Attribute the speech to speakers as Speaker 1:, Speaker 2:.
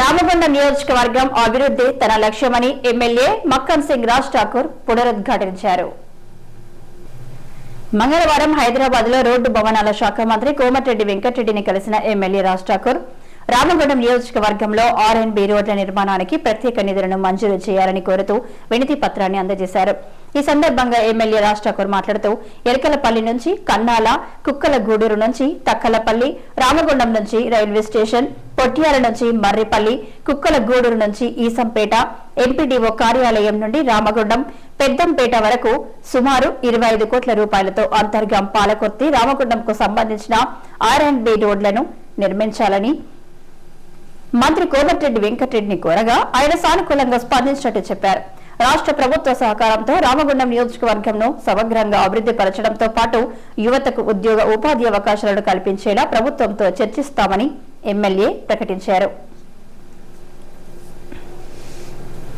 Speaker 1: రామగుండం నియోజకవర్గం అభివృద్ధి తన లక్ష్యమని ఎమ్మెల్యే మక్కన్ సింగ్ రాజ్ ఠాకూర్ పునరుద్ఘాటించారు. మంగళవారం హైదరాబాద్లో రోడ్డు భవనాల శాఖ మంత్రి కోమటిరెడ్డి వెంకటరెడ్డిని కలిసిన ఎమ్మెల్యే రాజ్ ఠాకూర్ రామగుండం నియోజకవర్గంలో ఆర్ బి రోడ్ల నిర్మాణానికి ప్రత్యేక నిధులను మంజూరు చేయాలని కోరుతూ వినతి పత్రాన్ని అందజేశారు. ఈ సందర్భంగా ఎమ్మెల్యే రాజ్ ఠాకూర్ మాట్లాడుతూ ఎరకలపల్లి నుంచి కన్నాల కుక్కల గూడూరు నుంచి తక్కలపల్లి రామగుండం నుంచి రైల్వే స్టేషన్ పొట్యాల నుంచి మర్రిపల్లి కుక్కల గూడూరు నుంచి ఈసంపేట ఎంపీడీఓ కార్యాలయం నుండి రామగుండం పెద్దంపేట వరకు సుమారు ఇరవై ఐదు కోట్ల రూపాయలతో అంతర్గం పాలకొర్తి రామగుండంకు సంబంధించిన ఆర్ అండ్ బి రోడ్లను నిర్మించాలని మంత్రి కోమటిరెడ్డి వెంకటరెడ్డిని కోరగా ఆయన సానుకూలంగా స్పందించినట్టు చెప్పారు. రాష్ట్ర ప్రభుత్వ సహకారంతో రామగుండం నియోజకవర్గంను సమగ్రంగా అభివృద్ధి పరచడంతో పాటు యువతకు ఉద్యోగ ఉపాధి అవకాశాలను కల్పించేలా ప్రభుత్వంతో చర్చిస్తామని ఎమ్మెల్యే ప్రకటించారు.